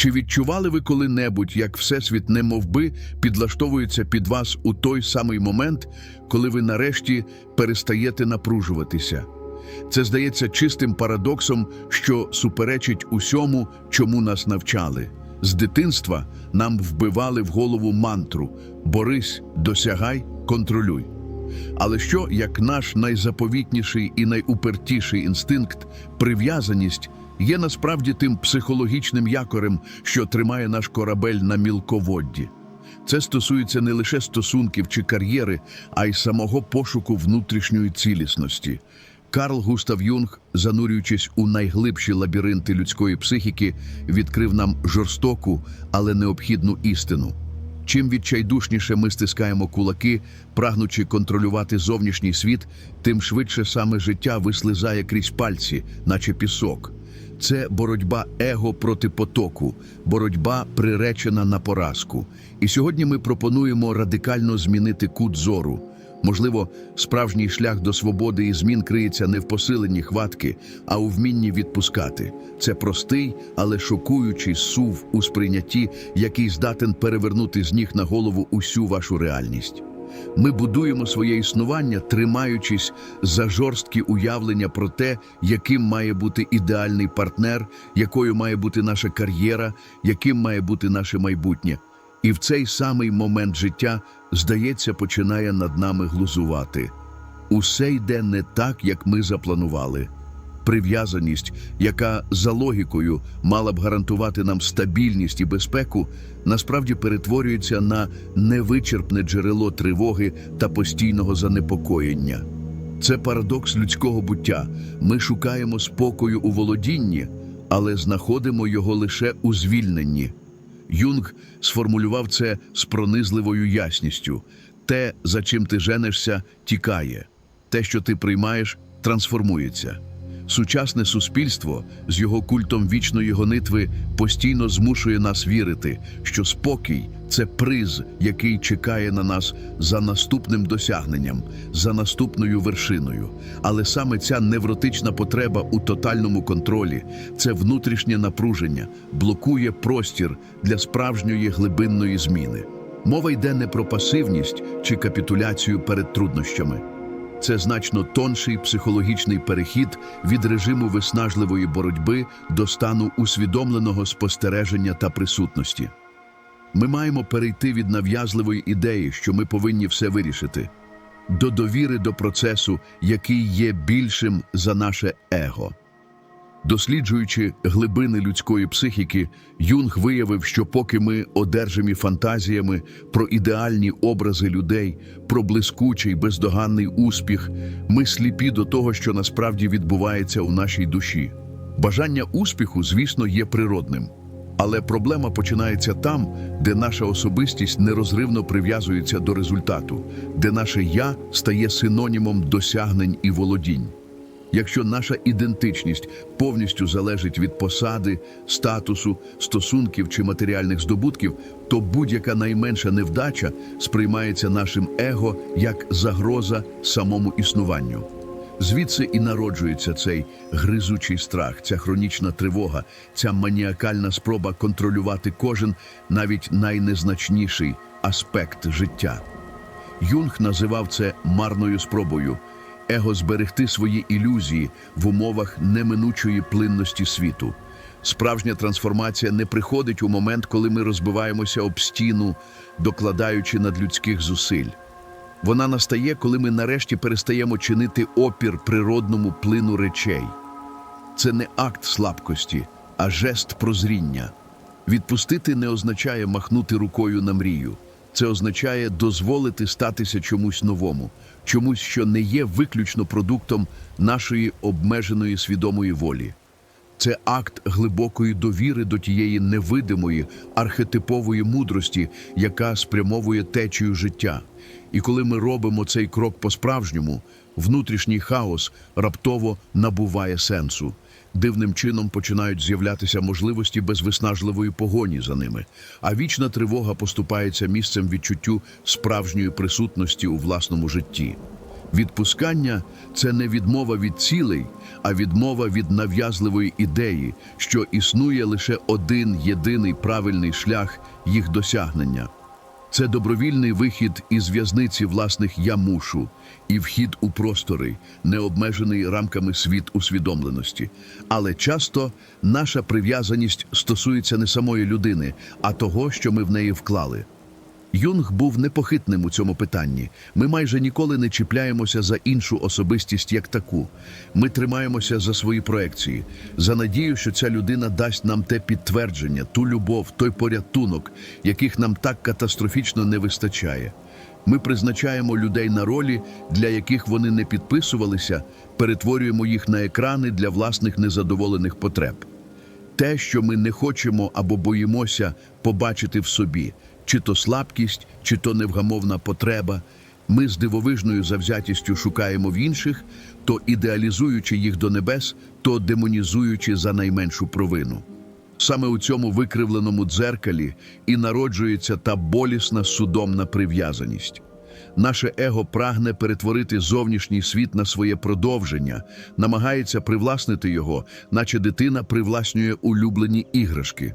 Чи відчували ви коли-небудь, як Всесвіт немовби підлаштовується під вас у той самий момент, коли ви нарешті перестаєте напружуватися? Це здається чистим парадоксом, що суперечить усьому, чому нас навчали. З дитинства нам вбивали в голову мантру борись, досягай, контролюй. Але що, як наш найзаповітніший і найупертіший інстинкт, прив'язаність, є насправді тим психологічним якорем, що тримає наш корабель на мілководді? Це стосується не лише стосунків чи кар'єри, а й самого пошуку внутрішньої цілісності. Карл Густав Юнг, занурюючись у найглибші лабіринти людської психіки, відкрив нам жорстоку, але необхідну істину. Чим відчайдушніше ми стискаємо кулаки, прагнучи контролювати зовнішній світ, тим швидше саме життя вислизає крізь пальці, наче пісок. Це боротьба его проти потоку, боротьба приречена на поразку. І сьогодні ми пропонуємо радикально змінити кут зору. Можливо, справжній шлях до свободи і змін криється не в посиленні хватки, а у вмінні відпускати. Це простий, але шокуючий сув у сприйнятті, який здатен перевернути з ніг на голову усю вашу реальність. Ми будуємо своє існування, тримаючись за жорсткі уявлення про те, яким має бути ідеальний партнер, якою має бути наша кар'єра, яким має бути наше майбутнє. І в цей самий момент життя, здається, починає над нами глузувати. Усе йде не так, як ми запланували. Прив'язаність, яка за логікою мала б гарантувати нам стабільність і безпеку, насправді перетворюється на невичерпне джерело тривоги та постійного занепокоєння. Це парадокс людського буття. Ми шукаємо спокою у володінні, але знаходимо його лише у звільненні. Юнг сформулював це з пронизливою ясністю: те, за чим ти женишся, тікає, те, що ти приймаєш, трансформується. Сучасне суспільство з його культом вічної гонитви постійно змушує нас вірити, що спокій це приз, який чекає на нас за наступним досягненням, за наступною вершиною. Але саме ця невротична потреба у тотальному контролі, це внутрішнє напруження, блокує простір для справжньої глибинної зміни. Мова йде не про пасивність чи капітуляцію перед труднощами. Це значно тонший психологічний перехід від режиму виснажливої боротьби до стану усвідомленого спостереження та присутності. Ми маємо перейти від нав'язливої ідеї, що ми повинні все вирішити, до довіри до процесу, який є більшим за наше его. Досліджуючи глибини людської психіки, Юнг виявив, що поки ми одержимі фантазіями про ідеальні образи людей, про блискучий бездоганний успіх, ми сліпі до того, що насправді відбувається у нашій душі. Бажання успіху, звісно, є природним. Але проблема починається там, де наша особистість нерозривно прив'язується до результату, де наше я стає синонімом досягнень і володінь. Якщо наша ідентичність повністю залежить від посади, статусу, стосунків чи матеріальних здобутків, то будь-яка найменша невдача сприймається нашим его як загроза самому існуванню. Звідси і народжується цей гризучий страх, ця хронічна тривога, ця маніакальна спроба контролювати кожен, навіть найнезначніший аспект життя. Юнг називав це марною спробою его зберегти свої ілюзії в умовах неминучої плинності світу. Справжня трансформація не приходить у момент, коли ми розбиваємося об стіну, докладаючи надлюдських зусиль. Вона настає, коли ми нарешті перестаємо чинити опір природному плину речей. Це не акт слабкості, а жест прозріння. Відпустити не означає махнути рукою на мрію. Це означає дозволити статися чомусь новому, чомусь, що не є виключно продуктом нашої обмеженої свідомої волі. Це акт глибокої довіри до тієї невидимої архетипової мудрості, яка спрямовує течію життя. І коли ми робимо цей крок по-справжньому, внутрішній хаос раптово набуває сенсу. Дивним чином починають з'являтися можливості без виснажливої погоні за ними, а вічна тривога поступається місцем відчуттю справжньої присутності у власному житті. Відпускання це не відмова від цілей, а відмова від нав'язливої ідеї, що існує лише один єдиний правильний шлях їх досягнення. Це добровільний вихід із в'язниці власних я мушу і вхід у простори, не обмежений рамками світ усвідомленості. Але часто наша прив'язаність стосується не самої людини, а того, що ми в неї вклали. Юнг був непохитним у цьому питанні. Ми майже ніколи не чіпляємося за іншу особистість як таку. Ми тримаємося за свої проекції, за надію, що ця людина дасть нам те підтвердження, ту любов, той порятунок, яких нам так катастрофічно не вистачає. Ми призначаємо людей на ролі, для яких вони не підписувалися, перетворюємо їх на екрани для власних незадоволених потреб те, що ми не хочемо або боїмося побачити в собі, чи то слабкість, чи то невгамовна потреба, ми з дивовижною завзятістю шукаємо в інших, то ідеалізуючи їх до небес, то демонізуючи за найменшу провину. Саме у цьому викривленому дзеркалі і народжується та болісна судомна прив'язаність. Наше его прагне перетворити зовнішній світ на своє продовження, намагається привласнити його, наче дитина привласнює улюблені іграшки.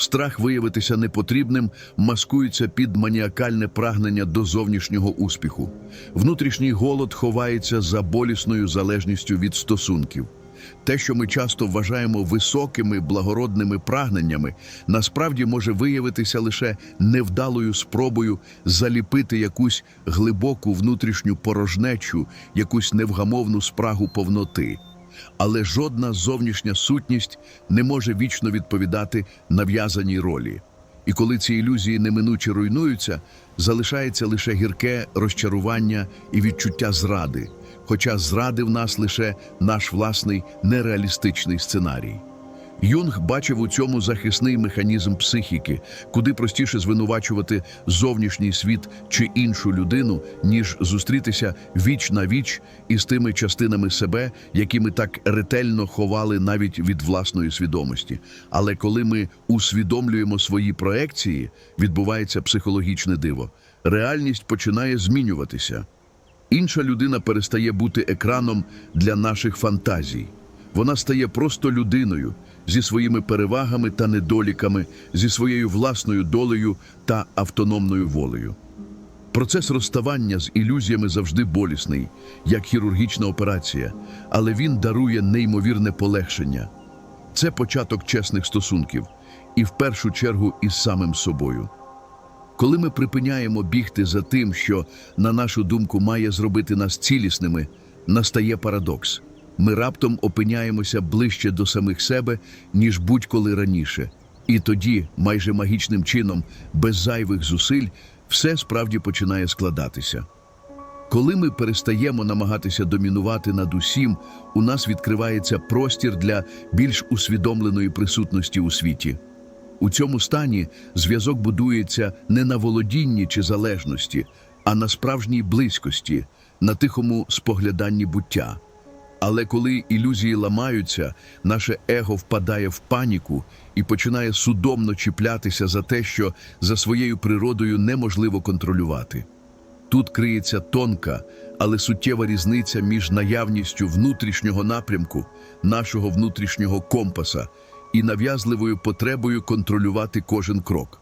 Страх виявитися непотрібним маскується під маніакальне прагнення до зовнішнього успіху. Внутрішній голод ховається за болісною залежністю від стосунків. Те, що ми часто вважаємо високими благородними прагненнями, насправді може виявитися лише невдалою спробою заліпити якусь глибоку внутрішню порожнечу, якусь невгамовну спрагу повноти. Але жодна зовнішня сутність не може вічно відповідати нав'язаній ролі. І коли ці ілюзії неминуче руйнуються, залишається лише гірке розчарування і відчуття зради, хоча зради в нас лише наш власний нереалістичний сценарій. Юнг бачив у цьому захисний механізм психіки, куди простіше звинувачувати зовнішній світ чи іншу людину, ніж зустрітися віч на віч із тими частинами себе, які ми так ретельно ховали навіть від власної свідомості. Але коли ми усвідомлюємо свої проекції, відбувається психологічне диво. Реальність починає змінюватися. Інша людина перестає бути екраном для наших фантазій. Вона стає просто людиною зі своїми перевагами та недоліками, зі своєю власною долею та автономною волею. Процес розставання з ілюзіями завжди болісний, як хірургічна операція, але він дарує неймовірне полегшення. Це початок чесних стосунків, і в першу чергу із самим собою. Коли ми припиняємо бігти за тим, що, на нашу думку, має зробити нас цілісними, настає парадокс. Ми раптом опиняємося ближче до самих себе, ніж будь-коли раніше. І тоді, майже магічним чином, без зайвих зусиль, все справді починає складатися. Коли ми перестаємо намагатися домінувати над усім, у нас відкривається простір для більш усвідомленої присутності у світі. У цьому стані зв'язок будується не на володінні чи залежності, а на справжній близькості, на тихому спогляданні буття. Але коли ілюзії ламаються, наше его впадає в паніку і починає судомно чіплятися за те, що за своєю природою неможливо контролювати. Тут криється тонка, але суттєва різниця між наявністю внутрішнього напрямку, нашого внутрішнього компаса, і нав'язливою потребою контролювати кожен крок.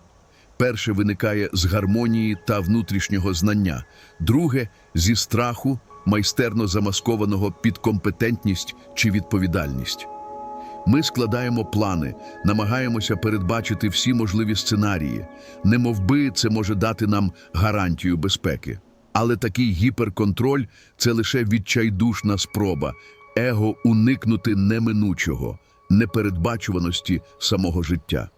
Перше виникає з гармонії та внутрішнього знання, друге зі страху, майстерно замаскованого під компетентність чи відповідальність. Ми складаємо плани, намагаємося передбачити всі можливі сценарії, немовби це може дати нам гарантію безпеки. Але такий гіперконтроль це лише відчайдушна спроба, его уникнути неминучого, непередбачуваності самого життя.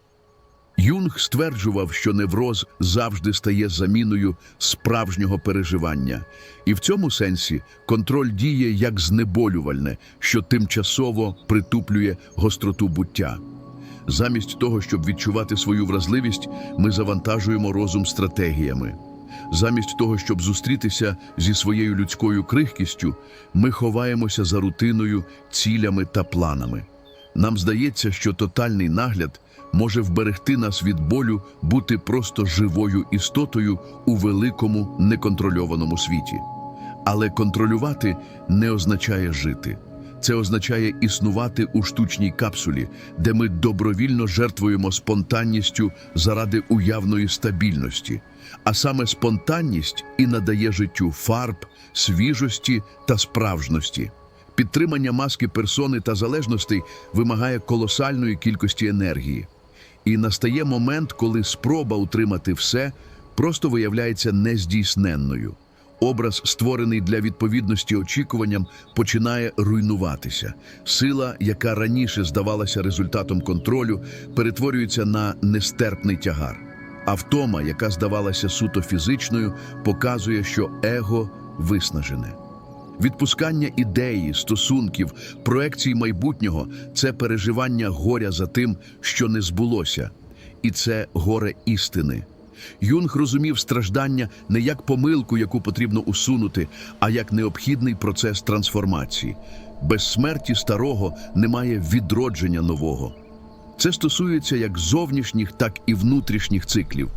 Юнг стверджував, що невроз завжди стає заміною справжнього переживання, і в цьому сенсі контроль діє як знеболювальне, що тимчасово притуплює гостроту буття. Замість того, щоб відчувати свою вразливість, ми завантажуємо розум стратегіями. Замість того, щоб зустрітися зі своєю людською крихкістю, ми ховаємося за рутиною, цілями та планами. Нам здається, що тотальний нагляд може вберегти нас від болю бути просто живою істотою у великому неконтрольованому світі. Але контролювати не означає жити. Це означає існувати у штучній капсулі, де ми добровільно жертвуємо спонтанністю заради уявної стабільності. А саме спонтанність і надає життю фарб, свіжості та справжності. Підтримання маски персони та залежностей вимагає колосальної кількості енергії. І настає момент, коли спроба утримати все просто виявляється нездійсненною. Образ, створений для відповідності очікуванням, починає руйнуватися. Сила, яка раніше здавалася результатом контролю, перетворюється на нестерпний тягар. А втома, яка здавалася суто фізичною, показує, що его виснажене. Відпускання ідеї, стосунків, проекцій майбутнього це переживання горя за тим, що не збулося, і це горе істини. Юнг розумів страждання не як помилку, яку потрібно усунути, а як необхідний процес трансформації. Без смерті старого немає відродження нового. Це стосується як зовнішніх, так і внутрішніх циклів.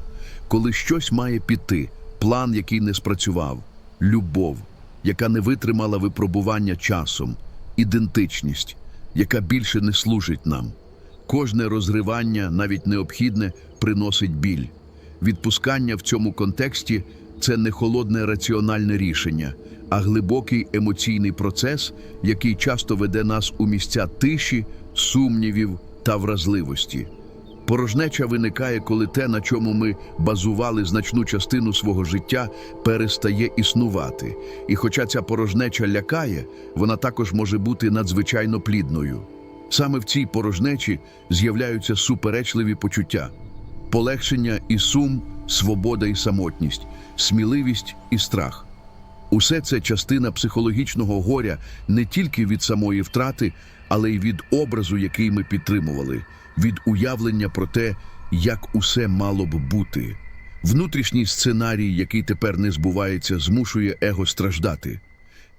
Коли щось має піти, план, який не спрацював, любов, яка не витримала випробування часом, ідентичність, яка більше не служить нам. Кожне розривання, навіть необхідне, приносить біль. Відпускання в цьому контексті це не холодне раціональне рішення, а глибокий емоційний процес, який часто веде нас у місця тиші, сумнівів та вразливості. Порожнеча виникає, коли те, на чому ми базували значну частину свого життя, перестає існувати. І хоча ця порожнеча лякає, вона також може бути надзвичайно плідною. Саме в цій порожнечі з'являються суперечливі почуття полегшення і сум, свобода і самотність, сміливість і страх. Усе це частина психологічного горя не тільки від самої втрати, але й від образу, який ми підтримували, від уявлення про те, як усе мало б бути. Внутрішній сценарій, який тепер не збувається, змушує его страждати.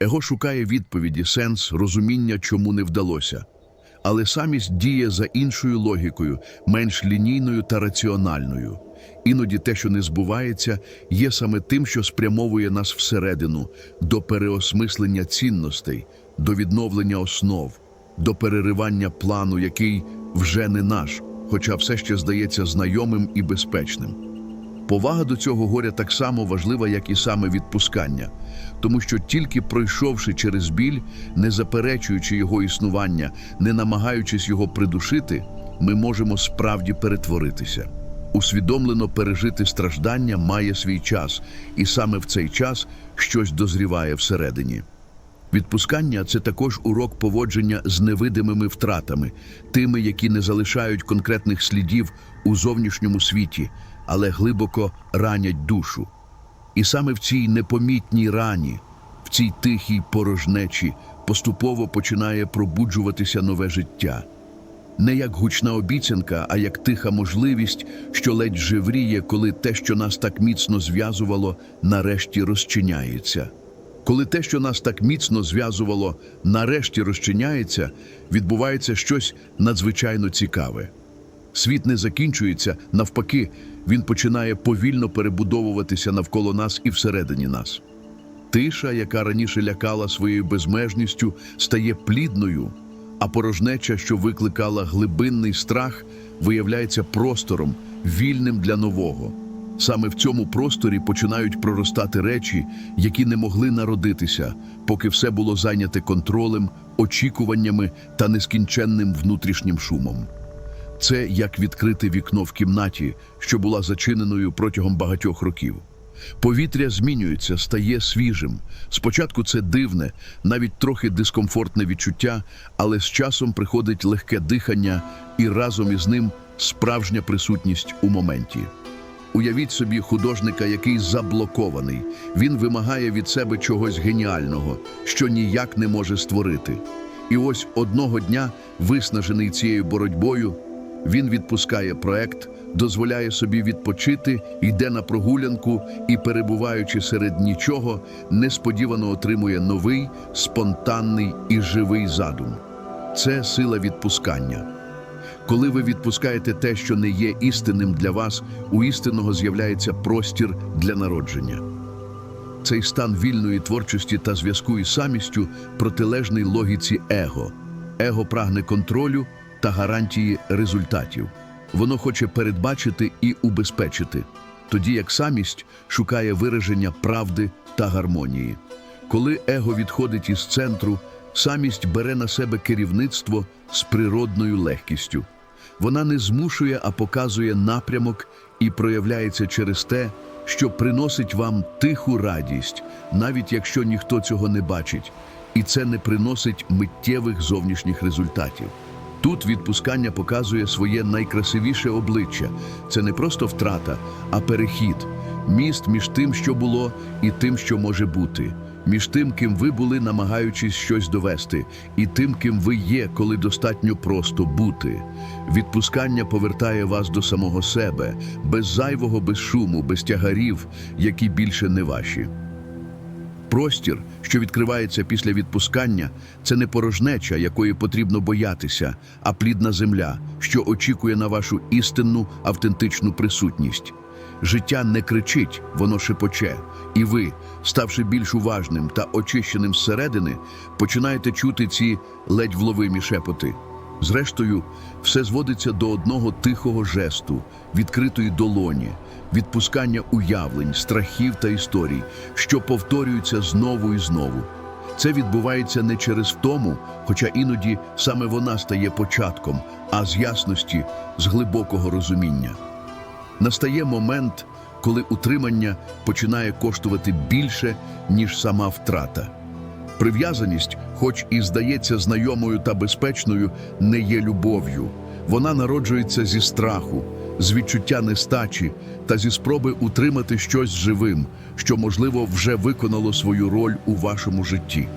Его шукає відповіді, сенс, розуміння, чому не вдалося. Але самість діє за іншою логікою, менш лінійною та раціональною. Іноді те, що не збувається, є саме тим, що спрямовує нас всередину, до переосмислення цінностей, до відновлення основ, до переривання плану, який вже не наш, хоча все ще здається знайомим і безпечним. Повага до цього горя так само важлива, як і саме відпускання, тому що тільки пройшовши через біль, не заперечуючи його існування, не намагаючись його придушити, ми можемо справді перетворитися. Усвідомлено пережити страждання має свій час, і саме в цей час щось дозріває всередині. Відпускання це також урок поводження з невидимими втратами, тими, які не залишають конкретних слідів у зовнішньому світі, але глибоко ранять душу. І саме в цій непомітній рані, в цій тихій порожнечі, поступово починає пробуджуватися нове життя. Не як гучна обіцянка, а як тиха можливість, що ледь живріє, коли те, що нас так міцно зв'язувало, нарешті розчиняється. Коли те, що нас так міцно зв'язувало, нарешті розчиняється, відбувається щось надзвичайно цікаве. Світ не закінчується, навпаки, він починає повільно перебудовуватися навколо нас і всередині нас. Тиша, яка раніше лякала своєю безмежністю, стає плідною, а порожнеча, що викликала глибинний страх, виявляється простором, вільним для нового. Саме в цьому просторі починають проростати речі, які не могли народитися, поки все було зайняте контролем, очікуваннями та нескінченним внутрішнім шумом. Це як відкрити вікно в кімнаті, що була зачиненою протягом багатьох років. Повітря змінюється, стає свіжим. Спочатку це дивне, навіть трохи дискомфортне відчуття, але з часом приходить легке дихання і разом із ним справжня присутність у моменті. Уявіть собі художника, який заблокований. Він вимагає від себе чогось геніального, що ніяк не може створити. І ось одного дня, виснажений цією боротьбою, він відпускає проект, дозволяє собі відпочити, йде на прогулянку і, перебуваючи серед нічого, несподівано отримує новий, спонтанний і живий задум. Це сила відпускання. Коли ви відпускаєте те, що не є істинним для вас, у істинного з'являється простір для народження. Цей стан вільної творчості та зв'язку із самістю протилежний логіці его. Его прагне контролю та гарантії результатів. Воно хоче передбачити і убезпечити, тоді як самість шукає вираження правди та гармонії. Коли его відходить із центру, самість бере на себе керівництво з природною легкістю. Вона не змушує, а показує напрямок і проявляється через те, що приносить вам тиху радість, навіть якщо ніхто цього не бачить, і це не приносить миттєвих зовнішніх результатів. Тут відпускання показує своє найкрасивіше обличчя. Це не просто втрата, а перехід, міст між тим, що було, і тим, що може бути, між тим, ким ви були, намагаючись щось довести, і тим, ким ви є, коли достатньо просто бути. Відпускання повертає вас до самого себе, без зайвого, без шуму, без тягарів, які більше не ваші. Простір, що відкривається після відпускання, це не порожнеча, якої потрібно боятися, а плідна земля, що очікує на вашу істинну, автентичну присутність. Життя не кричить, воно шепоче, і ви, ставши більш уважним та очищеним зсередини, починаєте чути ці ледь вловимі шепоти. Зрештою, все зводиться до одного тихого жесту, відкритої долоні, відпускання уявлень, страхів та історій, що повторюються знову і знову. Це відбувається не через втому, хоча іноді саме вона стає початком, а з ясності, з глибокого розуміння. Настає момент, коли утримання починає коштувати більше, ніж сама втрата. Прив'язаність, хоч і здається знайомою та безпечною, не є любов'ю. Вона народжується зі страху, з відчуття нестачі та зі спроби утримати щось живим, що, можливо, вже виконало свою роль у вашому житті.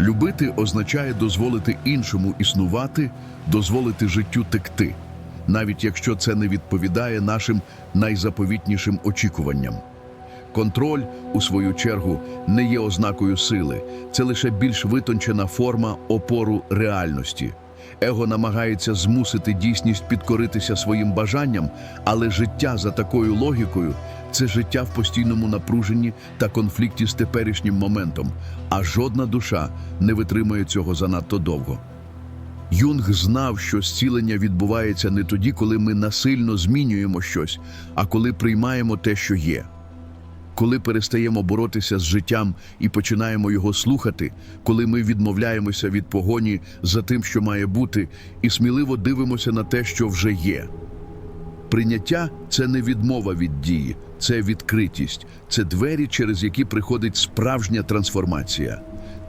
Любити означає дозволити іншому існувати, дозволити життю текти, навіть якщо це не відповідає нашим найзаповітнішим очікуванням. Контроль, у свою чергу, не є ознакою сили, це лише більш витончена форма опору реальності. Его намагається змусити дійсність підкоритися своїм бажанням, але життя за такою логікою це життя в постійному напруженні та конфлікті з теперішнім моментом, а жодна душа не витримує цього занадто довго. Юнг знав, що зцілення відбувається не тоді, коли ми насильно змінюємо щось, а коли приймаємо те, що є. Коли перестаємо боротися з життям і починаємо його слухати, коли ми відмовляємося від погоні за тим, що має бути, і сміливо дивимося на те, що вже є. Прийняття це не відмова від дії, це відкритість, це двері, через які приходить справжня трансформація.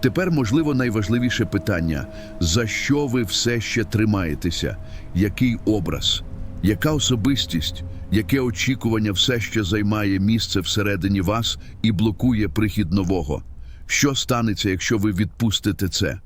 Тепер, можливо, найважливіше питання: за що ви все ще тримаєтеся? Який образ? Яка особистість, яке очікування все ще займає місце всередині вас і блокує прихід нового? Що станеться, якщо ви відпустите це?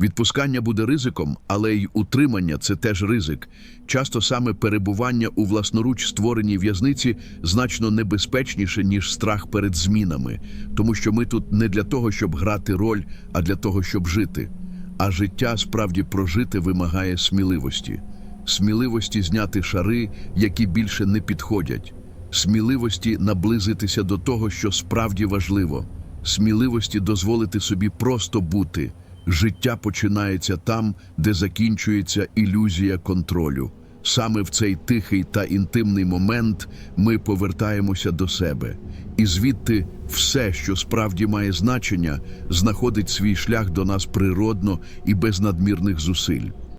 Відпускання буде ризиком, але й утримання це теж ризик. Часто саме перебування у власноруч створеній в'язниці значно небезпечніше, ніж страх перед змінами, тому що ми тут не для того, щоб грати роль, а для того, щоб жити. А життя справді прожити вимагає сміливості сміливості зняти шари, які більше не підходять, сміливості наблизитися до того, що справді важливо, сміливості дозволити собі просто бути. Життя починається там, де закінчується ілюзія контролю. Саме в цей тихий та інтимний момент ми повертаємося до себе, і звідти все, що справді має значення, знаходить свій шлях до нас природно і без надмірних зусиль.